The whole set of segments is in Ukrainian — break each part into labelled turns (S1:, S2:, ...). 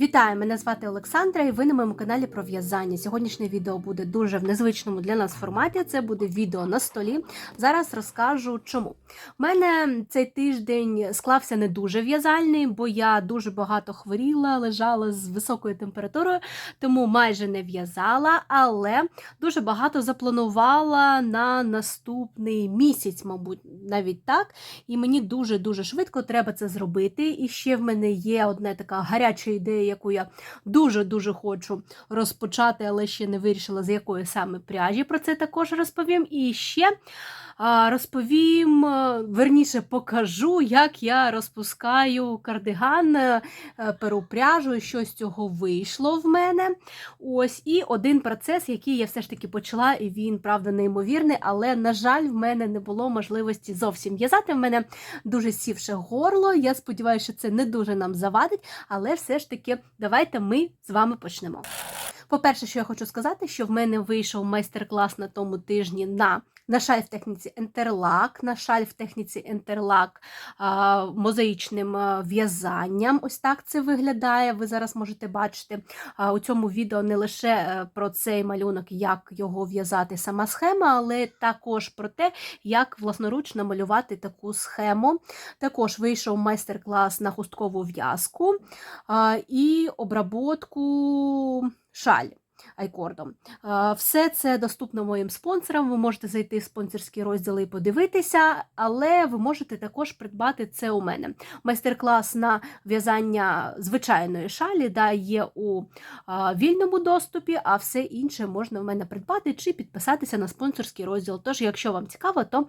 S1: Вітаю! Мене звати Олександра, і ви на моєму каналі про в'язання. Сьогоднішнє відео буде дуже в незвичному для нас форматі. Це буде відео на столі. Зараз розкажу чому. У мене цей тиждень склався не дуже в'язальний, бо я дуже багато хворіла, лежала з високою температурою, тому майже не в'язала, але дуже багато запланувала на наступний місяць, мабуть, навіть так. І мені дуже-дуже швидко треба це зробити. І ще в мене є одна така гаряча ідея, яку я дуже-дуже хочу розпочати, але ще не вирішила, з якої саме пряжі. Про це також розповім. І ще розповім, е, верніше покажу, як я розпускаю кардиган, е, перу пряжу, що з цього вийшло в мене. Ось і один процес, який я все ж таки почала, і він, правда, неймовірний, але, на жаль, в мене не було можливості зовсім в'язати. В мене дуже сівше горло. Я сподіваюся, що це не дуже нам завадить, але все ж таки, давайте ми з вами почнемо. По-перше, що я хочу сказати, що в мене вийшов майстер-клас на тому тижні на на шаль в техніці Ентерлак, на шаль в техніці Ентерлак мозаїчним в'язанням. Ось так це виглядає. Ви зараз можете бачити у цьому відео не лише е, про цей малюнок, як його в'язати сама схема, але також про те, як власноруч намалювати таку схему. Також вийшов майстер-клас на хусткову в'язку і обработку шаль айкордом. Е, Все це доступно моїм спонсорам. Ви можете зайти в спонсорські розділи і подивитися, але ви можете також придбати це у мене. Майстер-клас на в'язання звичайної шалі да, є у вільному доступі, а все інше можна в мене придбати чи підписатися на спонсорський розділ. Тож, якщо вам цікаво, то,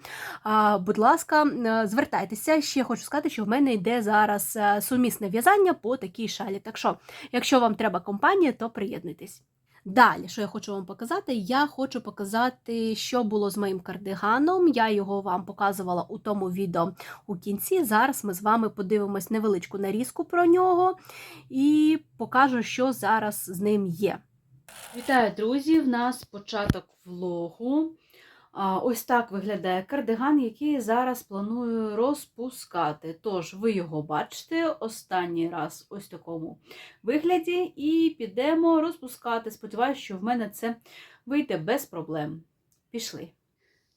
S1: будь ласка, е, звертайтеся. Ще хочу сказати, що в мене йде зараз е, сумісне в'язання по такій шалі. Так що, якщо вам треба компанія, то приєднуйтесь. Далі, що я хочу вам показати? Я хочу показати, що було з моїм кардиганом. Я його вам показувала у тому відео у кінці. Зараз ми з вами подивимось невеличку нарізку про нього і покажу, що зараз з ним є. Вітаю, друзі! В нас початок влогу. Ось так виглядає кардиган, який зараз планую розпускати. Тож, ви його бачите останній раз ось в такому вигляді, і підемо розпускати. Сподіваюсь, що в мене це вийде без проблем. Пішли.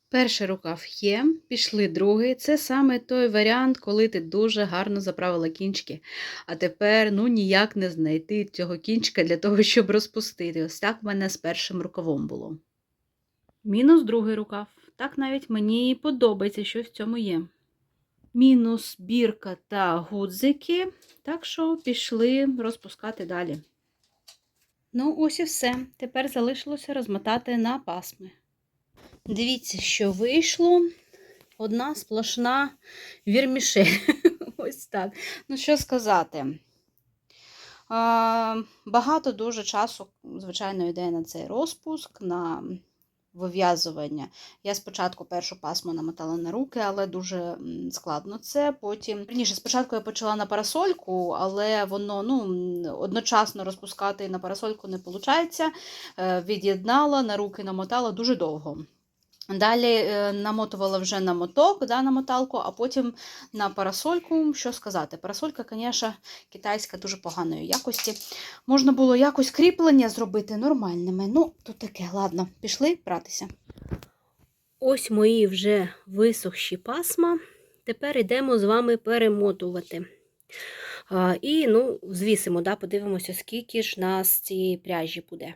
S1: Перший рукав є, пішли другий. Це саме той варіант, коли ти дуже гарно заправила кінчики. А тепер ну ніяк не знайти цього кінчика для того, щоб розпустити. Ось так в мене з першим рукавом було. Мінус другий рукав. Так навіть мені подобається, що в цьому є. Мінус бірка та гудзики. Так що пішли розпускати далі. Ну, ось і все. Тепер залишилося розмотати на пасми. Дивіться, що вийшло. Одна сплошна вірмішель. Ось так. Ну, що сказати. Багато дуже часу, звичайно, йде на цей розпуск. на вив'язування. Я спочатку першу пасму намотала на руки, але дуже складно це. Потім, раніше, спочатку я почала на парасольку, але воно ну, одночасно розпускати на парасольку не виходить. Від'єднала, на руки намотала дуже довго. Далі намотувала вже на моток, да, на моталку, а потім на парасольку. Що сказати? Парасолька, звісно, китайська дуже поганої якості. Можна було якось кріплення зробити нормальними. Ну, то таке, ладно, пішли братися. Ось мої вже висохші пасма. Тепер йдемо з вами перемотувати. І, ну, звісимо, да, подивимося, скільки ж нас цієї пряжі буде.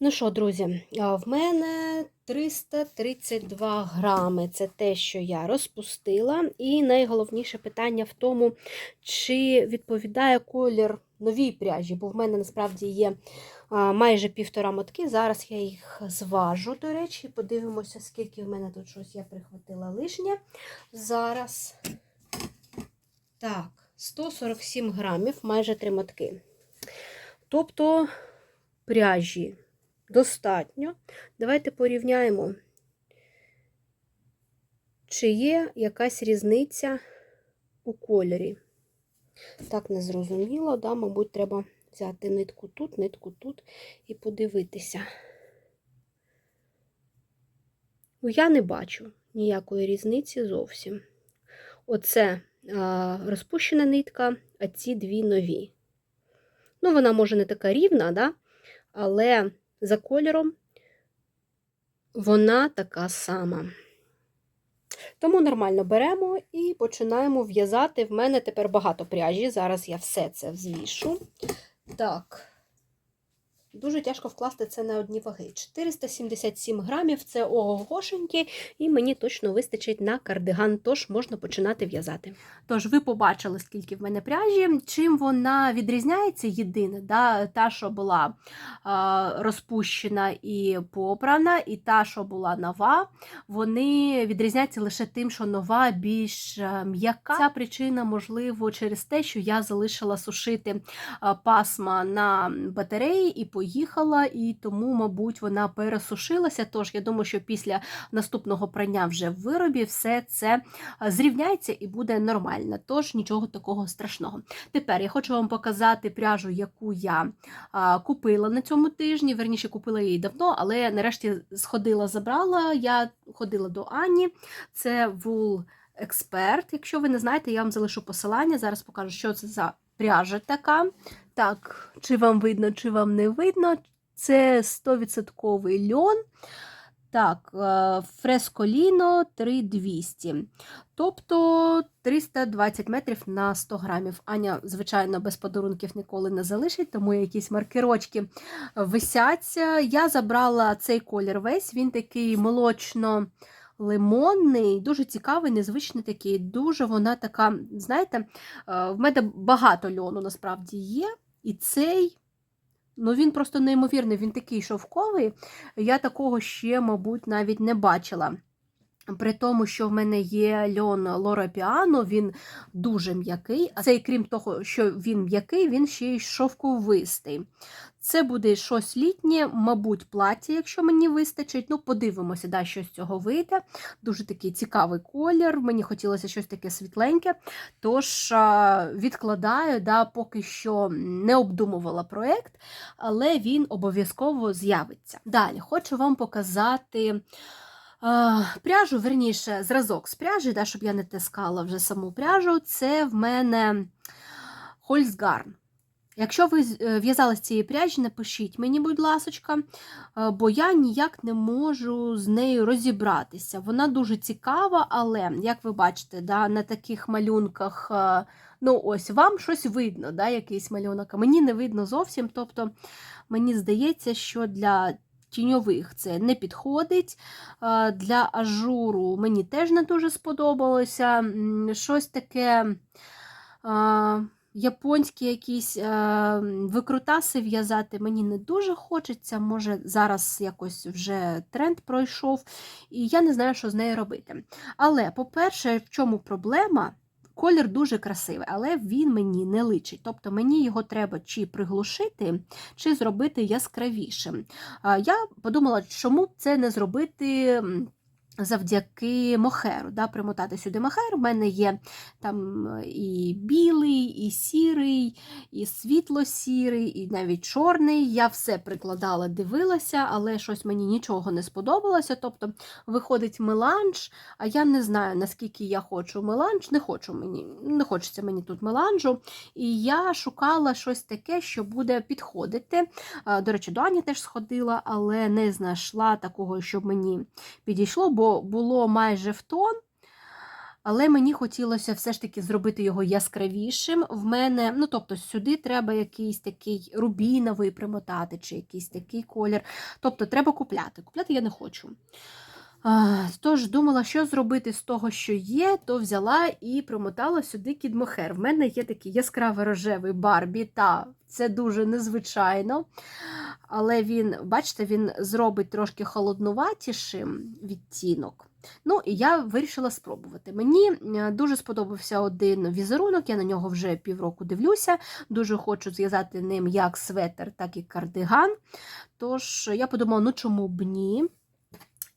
S1: Ну що, друзі, в мене 332 грами це те, що я розпустила. І найголовніше питання в тому, чи відповідає колір новій пряжі, бо в мене насправді є майже півтора мотки. Зараз я їх зважу, до речі, подивимося, скільки в мене тут щось я прихватила лишнє. Зараз так, 147 грамів, майже три мотки. Тобто пряжі достатньо. Давайте порівняємо, чи є якась різниця у кольорі. Так, не зрозуміло, да? мабуть, треба взяти нитку тут, нитку тут і подивитися. Ну, я не бачу ніякої різниці зовсім. Оце а, розпущена нитка, а ці дві нові. Ну, вона може не така рівна, да? але за кольором вона така сама. Тому нормально беремо і починаємо в'язати. В мене тепер багато пряжі. Зараз я все це взвішу. Так. Дуже тяжко вкласти це на одні ваги. 477 грамів це огошеньки, і мені точно вистачить на кардиган, тож можна починати в'язати. Тож, ви побачили, скільки в мене пряжі. Чим вона відрізняється єдине, да? та, що була а, розпущена і попрана, і та, що була нова, вони відрізняються лише тим, що нова більш е, м'яка. Ця причина, можливо, через те, що я залишила сушити пасма на батареї і поїхала, і тому, мабуть, вона пересушилася. Тож я думаю, що після наступного прання вже в виробі все це зрівняється і буде нормально. Тож нічого такого страшного. Тепер я хочу вам показати пряжу, яку я купила на цьому тижні. Верніше купила її давно, але нарешті сходила, забрала. Я ходила до Ані. Це Wool Expert. Якщо ви не знаєте, я вам залишу посилання. Зараз покажу, що це за пряжа така. Так, чи вам видно, чи вам не видно. Це 100% льон. Так, е, фресколіно 3200. Тобто 320 метрів на 100 грамів. Аня, звичайно, без подарунків ніколи не залишить, тому якісь маркерочки висяться. Я забрала цей колір весь, він такий молочно. Лимонний, дуже цікавий, незвичний такий. Дуже вона така, знаєте, е, в мене багато льону насправді є. І цей, ну він просто неймовірний, він такий шовковий. Я такого ще, мабуть, навіть не бачила. При тому, що в мене є льон Лора Піано, він дуже м'який, а цей, крім того, що він м'який, він ще й шовковистий. Це буде щось літнє, мабуть, плаття, якщо мені вистачить. Ну, подивимося, да, що з цього вийде. Дуже такий цікавий колір. Мені хотілося щось таке світленьке. Тож відкладаю, да, поки що не обдумувала проєкт, але він обов'язково з'явиться. Далі хочу вам показати. Пряжу, верніше, зразок з пряжі, да, щоб я не тискала вже саму пряжу, це в мене Хольцгарн. Якщо ви в'язали з цієї пряжі, напишіть мені, будь ласочка, бо я ніяк не можу з нею розібратися. Вона дуже цікава, але, як ви бачите, да, на таких малюнках, ну ось, вам щось видно, да, якийсь малюнок, а мені не видно зовсім. Тобто, мені здається, що для тіньових це не підходить. Для ажуру мені теж не дуже сподобалося. Щось таке японські якісь викрутаси в'язати мені не дуже хочеться. Може, зараз якось вже тренд пройшов, і я не знаю, що з нею робити. Але, по-перше, в чому проблема? Колір дуже красивий, але він мені не личить. Тобто мені його треба чи приглушити, чи зробити яскравішим. Я подумала, чому б це не зробити завдяки мохеру, да, примотати сюди мохер. У мене є там і білий, і сірий, і світло-сірий, і навіть чорний. Я все прикладала, дивилася, але щось мені нічого не сподобалося. Тобто виходить меланж, а я не знаю, наскільки я хочу меланж, не хочу мені, не хочеться мені тут меланжу. І я шукала щось таке, що буде підходити. До речі, до Ані теж сходила, але не знайшла такого, щоб мені підійшло. бо було майже в тон, але мені хотілося все ж таки зробити його яскравішим. В мене, ну тобто, сюди треба якийсь такий рубіновий примотати, чи якийсь такий колір. Тобто, треба купляти. Купляти я не хочу. Тож, думала, що зробити з того, що є, то взяла і примотала сюди кідмохер. В мене є такий яскравий рожевий барбі, та це дуже незвичайно. Але він, бачите, він зробить трошки холоднуватішим відтінок. Ну, і я вирішила спробувати. Мені е, дуже сподобався один візерунок, я на нього вже півроку дивлюся. Дуже хочу зв'язати ним як светр, так і кардиган. Тож я подумала, ну чому б ні?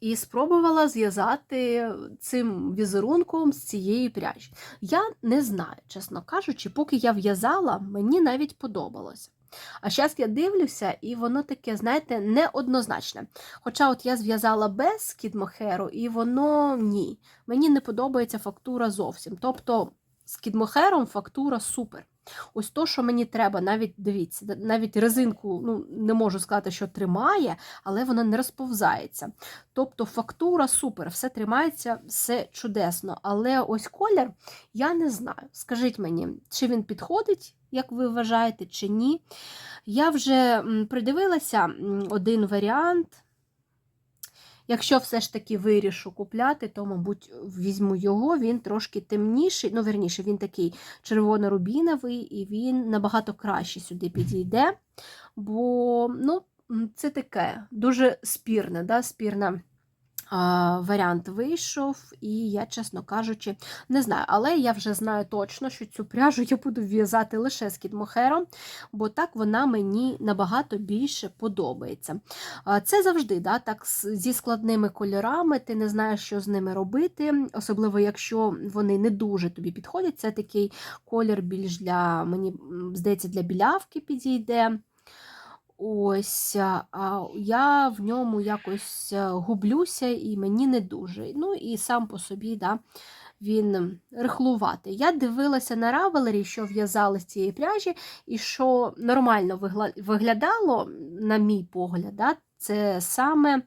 S1: І спробувала зв'язати цим візерунком з цієї пряжі. Я не знаю, чесно кажучи, поки я в'язала, мені навіть подобалося. А зараз я дивлюся, і воно таке, знаєте, неоднозначне. Хоча от я зв'язала без кідмохеру, і воно ні. Мені не подобається фактура зовсім. Тобто з кідмохером фактура супер. Ось то, що мені треба, навіть дивіться, навіть резинку, ну не можу сказати, що тримає, але вона не розповзається. Тобто фактура супер, все тримається, все чудесно. Але ось колір я не знаю. Скажіть мені, чи він підходить, як ви вважаєте, чи ні. Я вже придивилася один варіант. Якщо все ж таки вирішу купляти, то, мабуть, візьму його, він трошки темніший, ну, верніше, він такий червоно-рубіновий, і він набагато краще сюди підійде. Бо ну, це таке дуже спірне, да, спірна. Варіант вийшов, і я, чесно кажучи, не знаю. Але я вже знаю точно, що цю пряжу я буду в'язати лише з кітмохером, бо так вона мені набагато більше подобається. Це завжди да, так зі складними кольорами, ти не знаєш, що з ними робити, особливо якщо вони не дуже тобі підходять. Це такий колір більш для, мені здається, для білявки підійде. Ось, а я в ньому якось е, гублюся і мені не дуже. Ну і сам по собі, да, він рихлуватий. Я дивилася на равелері, що в'язали з цієї пряжі, і що нормально виглядало, на мій погляд, да, це саме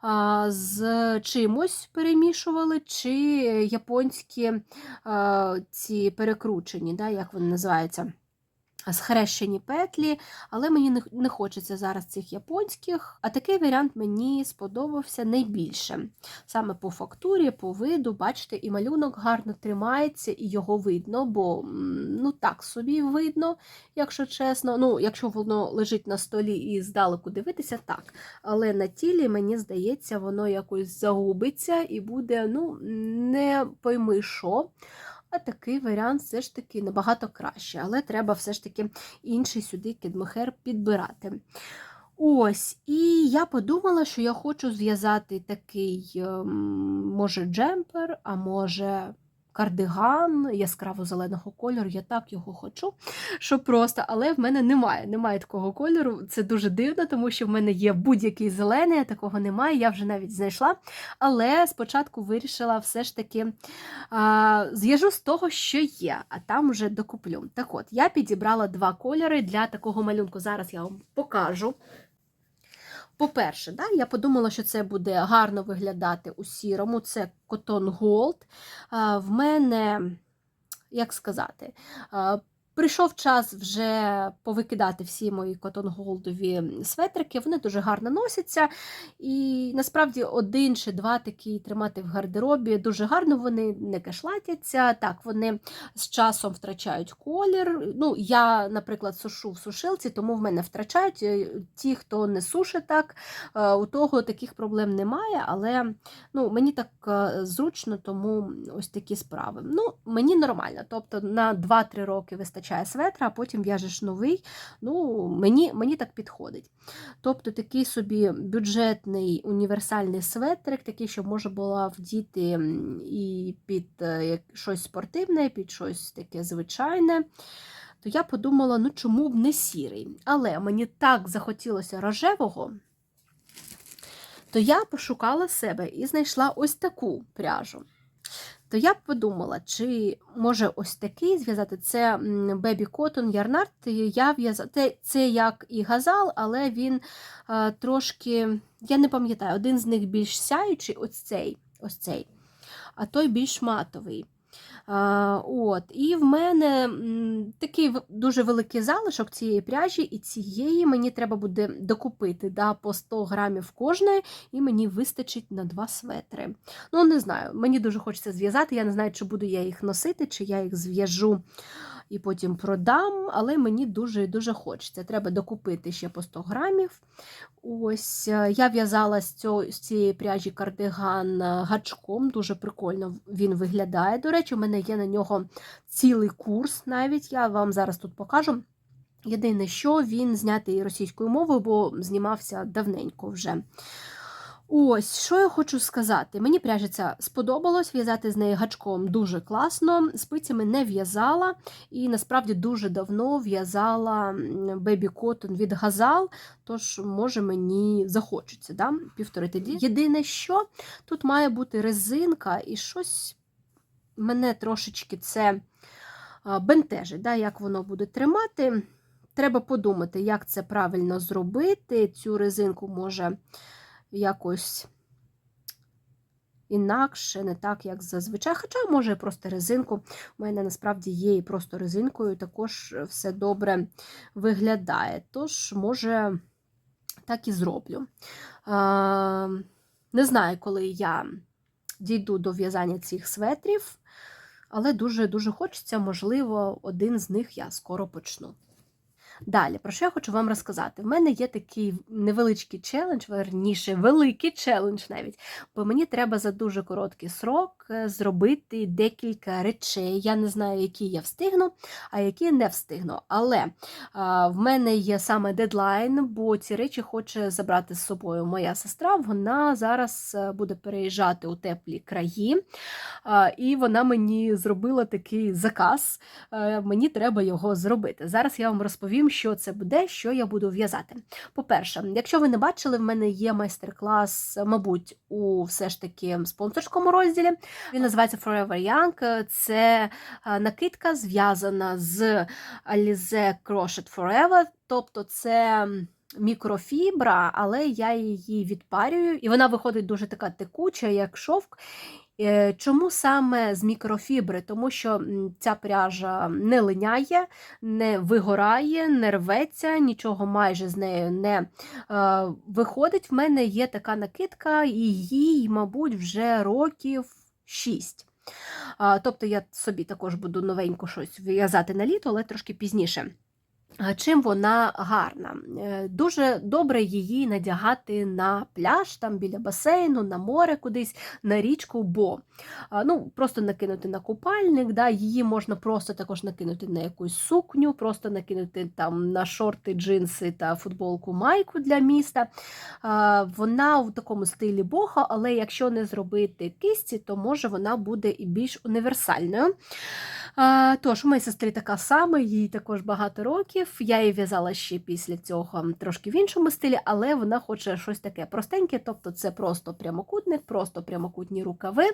S1: а, з чимось перемішували, чи японські а, ці перекручені, да, як вони називаються схрещені петлі, але мені не- хочеться зараз цих японських. А такий варіант мені сподобався найбільше. Саме по фактурі, по виду, бачите, і малюнок гарно тримається, і його видно, бо ну так собі видно, якщо чесно. Ну, якщо воно лежить на столі і здалеку дивитися, так. Але на тілі, мені здається, воно якось загубиться і буде, ну, не пойми що. А такий варіант все ж таки набагато краще, але треба все ж таки інший сюди кедмохер підбирати. Ось, і я подумала, що я хочу зв'язати такий, ем, може, джемпер, а може, кардиган яскраво-зеленого кольору. Я так його хочу, що просто, але в мене немає. Немає такого кольору. Це дуже дивно, тому що в мене є будь-який зелений, такого немає. Я вже навіть знайшла. Але спочатку вирішила все ж таки зв'яжу з того, що є, а там вже докуплю. Так от, я підібрала два кольори для такого малюнку. Зараз я вам покажу. По-перше, да, я подумала, що це буде гарно виглядати у сірому. Це Cotton Gold. В мене, як сказати, прийшов час вже повикидати всі мої Goldові светрики. Вони дуже гарно носяться. І насправді один чи два такі тримати в гардеробі дуже гарно вони не кашлатяться. Так, вони з часом втрачають колір. Ну, я, наприклад, сушу в сушилці, тому в мене втрачають. Е, Ті, хто не сушить так, е, у того таких проблем немає, але ну, мені так е, зручно, тому ось такі справи. Ну, мені нормально. Тобто на 2-3 роки вистачає светра, а потім в'яжеш новий. Ну, мені, мені так підходить. Тобто такий собі бюджетний універсальний светрик, такий, щоб можна було вдіти і під е, щось спортивне, під щось таке звичайне. То я подумала, ну чому б не сірий? Але мені так захотілося рожевого, то я пошукала себе і знайшла ось таку пряжу. То я б подумала, чи може ось такий зв'язати це Бебі Котон Ярнард. Я в'язати це, як і газал, але він е, трошки, я не пам'ятаю, один з них більш сяючий, ось цей, ось цей, а той більш матовий. А, от, І в мене такий дуже великий залишок цієї пряжі, і цієї мені треба буде докупити да, по 100 грамів кожної, і мені вистачить на два светри. Ну, не знаю, мені дуже хочеться зв'язати. Я не знаю, чи буду я їх носити, чи я їх зв'яжу і потім продам, але мені дуже дуже хочеться. Треба докупити ще по 100 грамів. Ось е, я в'язала з, з цієї пряжі кардиган е, гачком, дуже прикольно він виглядає. До речі, у мене є на нього цілий курс навіть. Я вам зараз тут покажу. Єдине, що він знятий російською мовою, бо знімався давненько вже. Ось, що я хочу сказати. Мені пряжиця сподобалось, в'язати з неї гачком дуже класно, спицями не в'язала, і насправді дуже давно в'язала бебі Cotton від Газал, тож, може, мені захочеться да, півторити. Єдине, що тут має бути резинка і щось мене трошечки це бентежить, да, як воно буде тримати. Треба подумати, як це правильно зробити. Цю резинку може якось інакше, не так, як зазвичай. Хоча, може, просто резинку. У мене насправді є і просто резинкою, також все добре виглядає. Тож, може, так і зроблю. Не знаю, коли я дійду до в'язання цих светрів, але дуже-дуже хочеться, можливо, один з них я скоро почну. Далі, про що я хочу вам розказати? В мене є такий невеличкий челендж, верніше, великий челендж навіть, бо мені треба за дуже короткий срок е, зробити декілька речей. Я не знаю, які я встигну, а які не встигну. Але а, в мене є саме дедлайн, бо ці речі хоче забрати з собою моя сестра. Вона зараз е, буде переїжджати у теплі краї, а, і вона мені зробила такий заказ. Е, Мені треба його зробити. Зараз я вам розповім що це буде, що я буду в'язати. По-перше, якщо ви не бачили, в мене є майстер-клас, мабуть, у все ж таки спонсорському розділі. Він називається Forever Young. Це е, накидка зв'язана з Alize Crochet Forever, тобто це. Мікрофібра, але я її відпарюю, і вона виходить дуже така текуча, як шовк. Е, чому саме з мікрофібри? Тому що ця пряжа не линяє, не вигорає, не рветься, нічого майже з нею не е, виходить. В мене є така накидка, і їй, мабуть, вже років 6. Тобто я собі також буду новенько щось в'язати на літо, але трошки пізніше. Чим вона гарна. Е, дуже добре її надягати на пляж, там біля басейну, на море кудись, на річку, бо ну, просто накинути на купальник, да, її можна просто також накинути на якусь сукню, просто накинути там на шорти, джинси та футболку майку для міста. Вона в такому стилі бога, але якщо не зробити кисті, то може вона буде і більш універсальною. Тож, у моєї сестри така сама, їй також багато років. Я її в'язала ще після цього трошки в іншому стилі, але вона хоче щось таке простеньке, тобто це просто прямокутник, просто прямокутні рукави,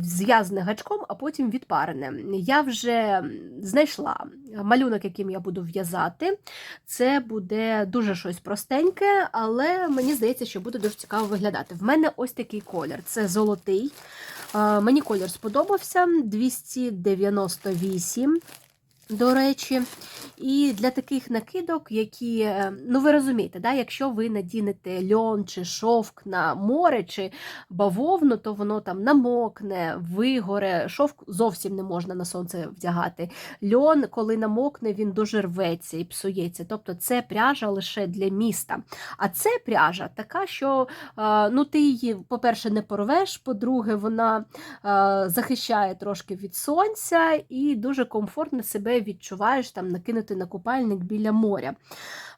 S1: зв'язане гачком, а потім відпарене. Я вже знайшла малюнок, яким я буду в'язати. Це буде дуже щось простеньке, але мені здається, що буде дуже цікаво виглядати. В мене ось такий колір це золотий. Мені колір сподобався 298. До речі, і для таких накидок, які, е, ну ви розумієте, да, якщо ви надінете льон чи шовк на море чи бавовну, то воно там намокне, вигоре, шовк зовсім не можна на сонце вдягати. Льон, коли намокне, він дуже рветься і псується. Тобто це пряжа лише для міста. А це пряжа така, що е, ну, ти її, по-перше, не порвеш, по-друге, вона е, захищає трошки від сонця і дуже комфортно себе відчуваєш там накинути на купальник біля моря.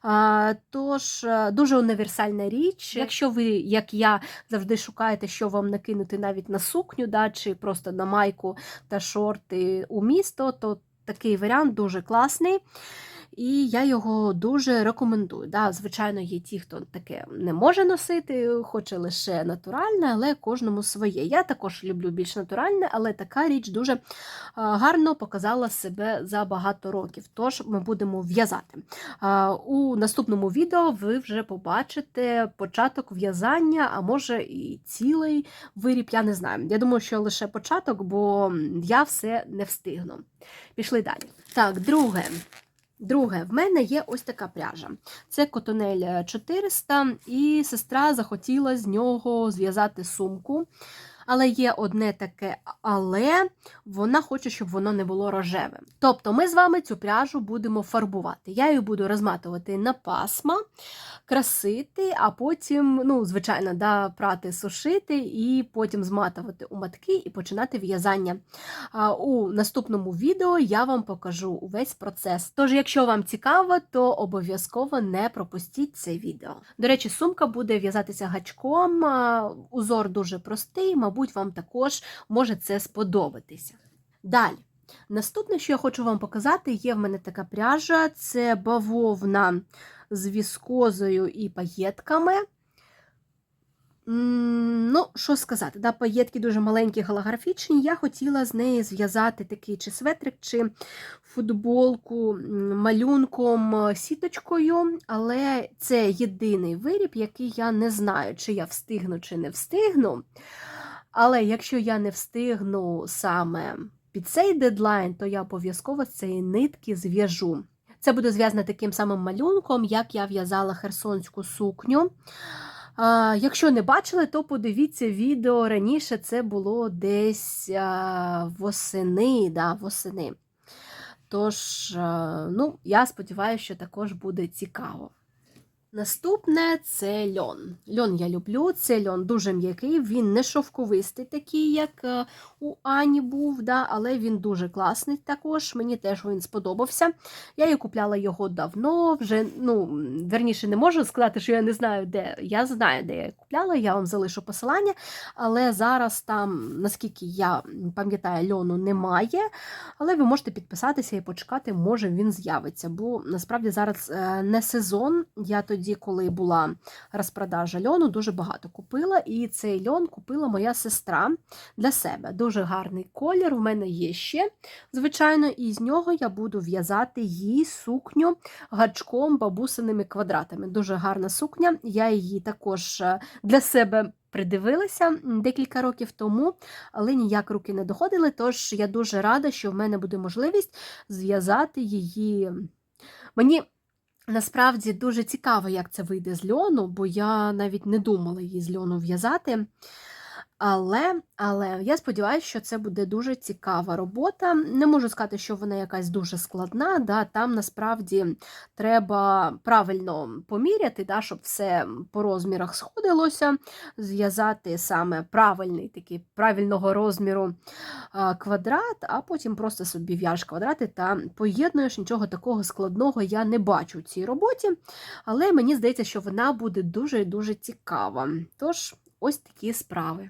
S1: А, Тож, е, дуже універсальна річ. Якщо ви, як я, завжди шукаєте, що вам накинути навіть на сукню, да, чи просто на майку та шорти у місто, то такий варіант дуже класний. І я його дуже рекомендую. Да, Звичайно, є ті, хто таке не може носити, хоче лише натуральне, але кожному своє. Я також люблю більш натуральне, але така річ дуже гарно показала себе за багато років. Тож ми будемо в'язати. У наступному відео ви вже побачите початок в'язання, а може і цілий виріб, я не знаю. Я думаю, що лише початок, бо я все не встигну. Пішли далі. Так, друге. Друге, в мене є ось така пряжа. Це котонель 400, і сестра захотіла з нього зв'язати сумку. Але є одне таке, але вона хоче, щоб воно не було рожевим. Тобто ми з вами цю пряжу будемо фарбувати. Я її буду розматувати на пасма, красити, а потім, ну, звичайно, да, прати, сушити, і потім зматувати у матки і починати в'язання. У наступному відео я вам покажу увесь процес. Тож, якщо вам цікаво, то обов'язково не пропустіть це відео. До речі, сумка буде в'язатися гачком, узор дуже простий, мабуть, вам також може це сподобатися. Далі. Наступне, що я хочу вам показати, є в мене така пряжа це бавовна з віскозою і паєтками. ну, що сказати, да, паєтки дуже маленькі, голографічні. Я хотіла з неї зв'язати такий чи светрик, чи футболку малюнком е, сіточкою, але це єдиний виріб, який я не знаю, чи я встигну, чи не встигну. Але якщо я не встигну саме під цей дедлайн, то я обов'язково з цієї нитки зв'яжу. Це буде зв'язано таким самим малюнком, як я в'язала херсонську сукню. Якщо не бачили, то подивіться відео раніше це було десь восени. Да, восени. Тож, ну, я сподіваюся, що також буде цікаво. Наступне це льон. Льон я люблю, це льон дуже м'який, він не шовковистий, такий, як е, у Ані був, да, але він дуже класний також. Мені теж він сподобався. Я її купляла його давно, вже, ну, верніше, не можу сказати, що я не знаю, де. Я знаю, де я її купляла, я вам залишу посилання, але зараз там, наскільки я пам'ятаю, льону немає. Але ви можете підписатися і почекати, може він з'явиться. Бо насправді зараз е, не сезон. Я тоді, коли була розпродажа льону, дуже багато купила. І цей льон купила моя сестра для себе. Дуже гарний колір. В мене є ще, звичайно, і з нього я буду в'язати їй сукню гачком бабусиними квадратами. Дуже гарна сукня. Я її також е, для себе. Придивилася декілька років тому, але ніяк руки не доходили. Тож я дуже рада, що в мене буде можливість зв'язати її. Мені насправді дуже цікаво, як це вийде з льону, бо я навіть не думала її з льону в'язати. Але але я сподіваюся, що це буде дуже цікава робота. Не можу сказати, що вона якась дуже складна. Да, Там насправді треба правильно поміряти, да, щоб все по розмірах сходилося, зв'язати саме правильний такий правильного розміру квадрат, а потім просто собі в'яж квадрати та поєднуєш. Нічого такого складного я не бачу в цій роботі, але мені здається, що вона буде дуже дуже цікава. Тож, ось такі справи.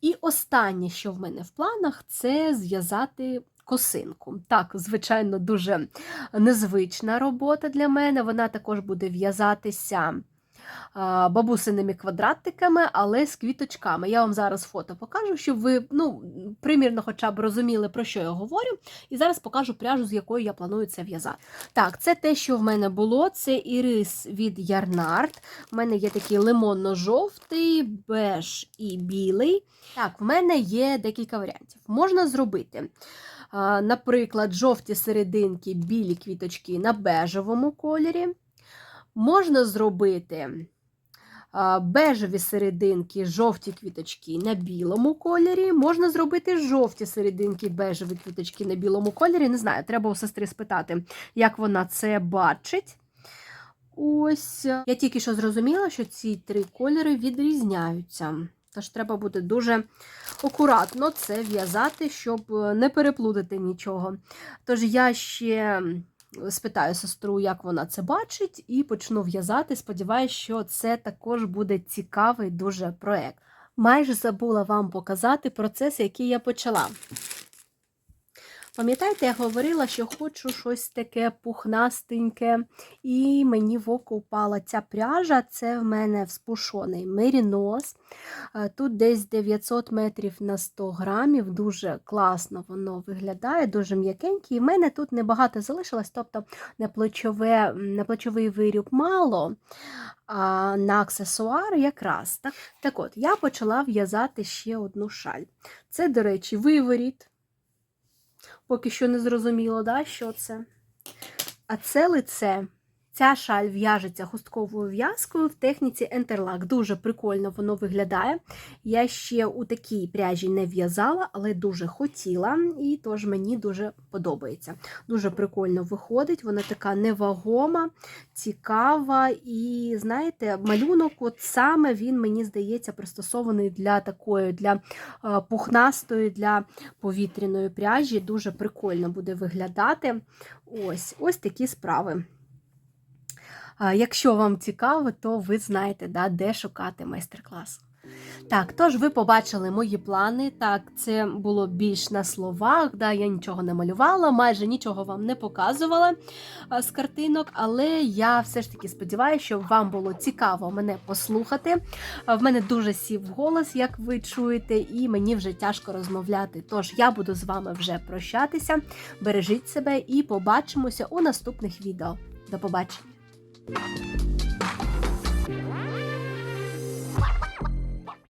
S1: І останнє, що в мене в планах, це зв'язати косинку. Так, звичайно, дуже незвична робота для мене. Вона також буде в'язатися бабусиними квадратиками, але з квіточками. Я вам зараз фото покажу, щоб ви ну, примірно хоча б розуміли, про що я говорю. І зараз покажу пряжу, з якою я планую це в'язати. Так, це те, що в мене було. Це ірис від Ярнард. У мене є такий лимонно-жовтий, беж і білий. Так, в мене є декілька варіантів. Можна зробити. Наприклад, жовті серединки, білі квіточки на бежевому кольорі. Можна зробити бежеві серединки, жовті квіточки на білому кольорі. Можна зробити жовті серединки, бежеві квіточки на білому кольорі. Не знаю, треба у сестри спитати, як вона це бачить. Ось, я тільки що зрозуміла, що ці три кольори відрізняються. Тож треба буде дуже акуратно це в'язати, щоб не переплутати нічого. Тож я ще спитаю сестру, як вона це бачить, і почну в'язати. Сподіваюсь, що це також буде цікавий дуже проект. Майже забула вам показати процес, який я почала. Пам'ятаєте, я говорила, що хочу щось таке пухнастеньке, і мені в око впала ця пряжа, це в мене вспушений мерінос. Е, тут десь 900 метрів на 100 грамів, дуже класно воно виглядає, дуже м'якенький. І в мене тут небагато залишилось, тобто на, плечове, на плечовий виріб мало, а на аксесуар якраз. Так, так от, я почала в'язати ще одну шаль. Це, до речі, виворіт. Поки що не зрозуміло, да, що це. А це лице. Ця шаль в'яжеться хустковою в'язкою в техніці Enterlock. Дуже прикольно воно виглядає. Я ще у такій пряжі не в'язала, але дуже хотіла, і тож мені дуже подобається. Дуже прикольно виходить, вона така невагома, цікава. І, знаєте, малюнок, от саме він, мені здається, пристосований для такої, для пухнастої, для повітряної пряжі. Дуже прикольно буде виглядати. Ось, Ось такі справи. Якщо вам цікаво, то ви знаєте, да, де шукати майстер-клас. Так, тож ви побачили мої плани. Так, це було більш на словах. Да, я нічого не малювала, майже нічого вам не показувала з картинок, але я все ж таки сподіваюся, що вам було цікаво мене послухати. В мене дуже сів голос, як ви чуєте, і мені вже тяжко розмовляти. Тож я буду з вами вже прощатися. Бережіть себе і побачимося у наступних відео. До побачення! What?